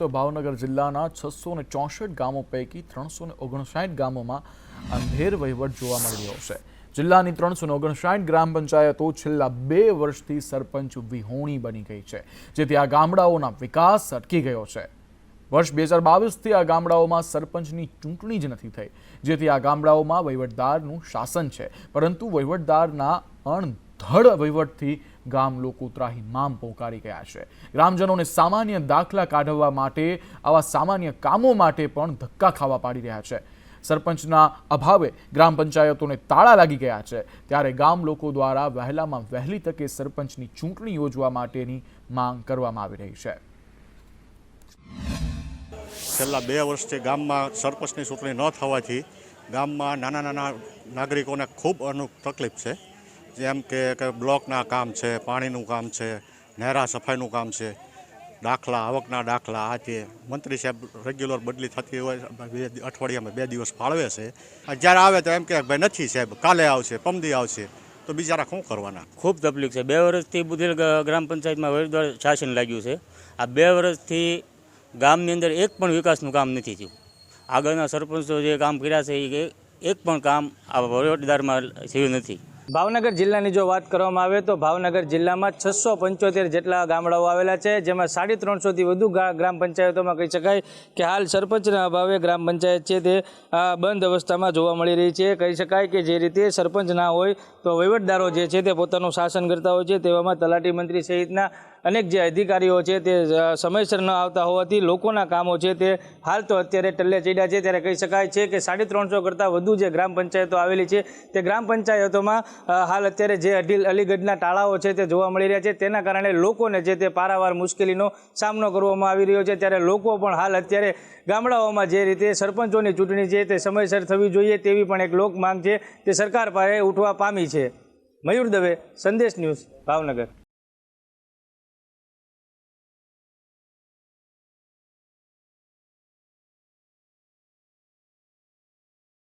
તો ભાવનગર જિલ્લાના છસો ને ચોસઠ ગામો પૈકી ત્રણસો ને ઓગણસાઠ ગામોમાં અંધેર વહીવટ જોવા મળી રહ્યો છે. જિલ્લાની ત્રણસો ઓગણસાઠ ગ્રામ પંચાયતો છેલ્લા બે વર્ષથી સરપંચ વિહોણી બની ગઈ છે, જેથી આ ગામડાઓના વિકાસ અટકી ગયો છે. વર્ષ બે હજાર બાવીસથી આ ગામડાઓમાં સરપંચની ચૂંટણી જ નથી થઈ, જેથી આ ગામડાઓમાં વહીવટદારનું શાસન છે. પરંતુ વહીવટદારના અણધડ વહીવટથી ગામ લોકો ત્રાહિમામ પોકારી ગયા છે. ગ્રામજનોને સામાન્ય દાખલા કાઢવા માટે, આવા સામાન્ય કામો માટે પણ ધક્કા ખાવા પાડી રહ્યા છે. સરપંચના અભાવે ગ્રામ પંચાયતોને તાળા લાગી ગયા છે. ત્યારે ગામ લોકો દ્વારા વહેલામાં વહેલી તકે સરપંચની ચૂંટણી યોજવા માટેની માંગ કરવામાં આવી રહી છે. છેલ્લા બે વર્ષથી ગામમાં સરપંચની ચૂંટણી ન થવાથી ગામમાં નાના નાના નાગરિકોને ખૂબ અનુ તકલીફ છે. જેમ કે બ્લોકના કામ છે, પાણીનું કામ છે નહેરા સફાઈનું કામ છે, દાખલા, આવકના દાખલા, આ તે મંત્રી સાહેબ રેગ્યુલર બદલી થતી હોય અઠવાડિયામાં બે દિવસ ફાળવે છે. જ્યારે આવે તો એમ કે ભાઈ નથી સાહેબ, કાલે આવશે, પમદી આવશે. તો બિચારા શું કરવાના? ખૂબ તકલીફ છે. બે વર્ષથી બુધેલ ગ્રામ પંચાયતમાં વહીવટદાર શાસન લાગ્યું છે. આ બે વર્ષથી ગામની અંદર એક પણ વિકાસનું કામ નથી થયું. આગળના સરપંચો જે કામ કર્યા છે, એ એક પણ કામ આ વહીવટદારમાં થયું નથી. ભાવનગર જિલ્લાની જો વાત કરવામાં આવે તો ભાવનગર જિલ્લામાં છસો પંચોતેર જેટલા ગામડાઓ આવેલા છે, જેમાં સાડી ત્રણસોથી વધુ ગ્રામ પંચાયતોમાં કહી શકાય કે હાલ સરપંચના અભાવે ગ્રામ પંચાયત છે તે બંધ અવસ્થામાં જોવા મળી રહી છે. કહી શકાય કે જે રીતે સરપંચ ના હોય તો વહીવટદારો જે છે તે પોતાનું શાસન કરતા હોય છે તેવામાં તલાટી મંત્રી સહિતના અનેક જે અધિકારીઓ છે તે સમયસર ન આવતા હોવાથી લોકોના કામો છે તે હાલ તો અત્યારે ટલ્લે ચડ્યા છે. ત્યારે કહી શકાય છે કે સાડી ત્રણસો કરતાં વધુ જે ગ્રામ પંચાયતો આવેલી છે, તે ગ્રામ પંચાયતોમાં હાલ અત્યારે જે અલીગઢના ટાળાઓ છે તે જોવા મળી રહ્યા છે. તેના કારણે લોકોને જે તે પારાવાર મુશ્કેલીનો સામનો કરવામાં આવી રહ્યો છે. ત્યારે લોકો પણ હાલ અત્યારે ગામડાઓમાં જે રીતે સરપંચોની ચૂંટણી છે તે સમયસર થવી જોઈએ તેવી પણ એક લોક માંગ છે. તે સરકાર પાસે ઉઠવા પામી છે. મયુર દવે, સંદેશ ન્યૂઝ ભાવનગર.